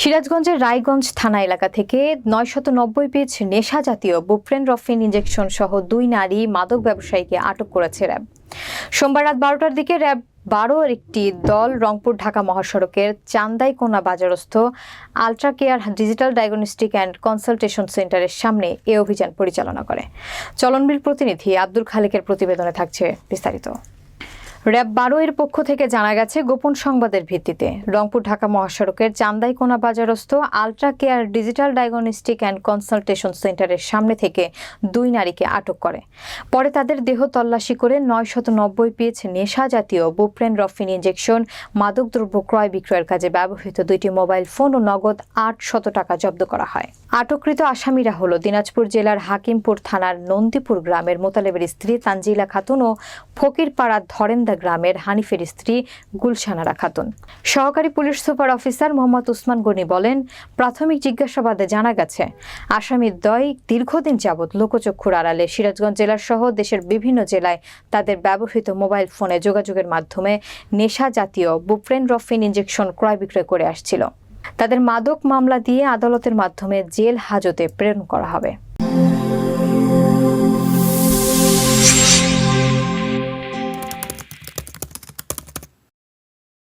সিরাজগঞ্জের রায়গঞ্জ থানা এলাকা থেকে নয়শত নব্বই পিচ নেশা জাতীয় বুপ্রেন রফিন ইঞ্জেকশন সহ দুই নারী মাদক ব্যবসায়ীকে আটক করেছে র্যাব। সোমবার রাত বারোটার দিকে র্যাব বারোর একটি দল রংপুর ঢাকা মহাসড়কের Chandaikona বাজারস্থ ultra care digital diagnostic and consultation সেন্টারের সামনে এ অভিযান পরিচালনা করে। চলনবিল প্রতিনিধি আব্দুল খালেকের প্রতিবেদনে থাকছে বিস্তারিত। র্যাব বারো এর পক্ষ থেকে জানা গেছে গোপন সংবাদের ভিত্তিতে। রংপুর ঢাকা মহাসড়কের Chandaikona বাজারস্থ ultra care digital diagnostic and consultation সেন্টারের সামনে থেকে দুই নারীকে আটক করে। পরে তাদের দেহ তল্লাশি করে নয় শত নব্বই পিচ নেশা জাতীয় বুপ্রেন রফিন ইঞ্জেকশন মাদকদ্রব্য ক্রয় বিক্রয়ের কাজে ব্যবহৃত দুইটি মোবাইল ফোন ও নগদ আট শত টাকা জব্দ করা হয়। আটককৃত আসামিরা হল দিনাজপুর জেলার হাকিমপুর থানার নন্দীপুর গ্রামের মোতালেবের স্ত্রী তানজিলা খাতুন ও ফকিরপাড়া ধরেন্দা গ্রামের হানিফের স্ত্রী গুলশানারা খাতুন। সহকারী police super officer Mohammad Osman Gani বলেন, প্রাথমিক জিজ্ঞাসাবাদে জানা গেছে, আসামির দয় দীর্ঘদিন যাবৎ লোকচক্ষুর আড়ালে সিরাজগঞ্জ জেলার সহ দেশের বিভিন্ন জেলায় তাদের ব্যবহৃত মোবাইল ফোনে যোগাযোগের মাধ্যমে নেশা জাতীয় বুপ্রেন রফিন ইঞ্জেকশন ক্রয় বিক্রয় করে আসছিল। তাদের মাদক মামলা দিয়ে আদালতের মাধ্যমে জেল হাজতে প্রেরণ করা হবে।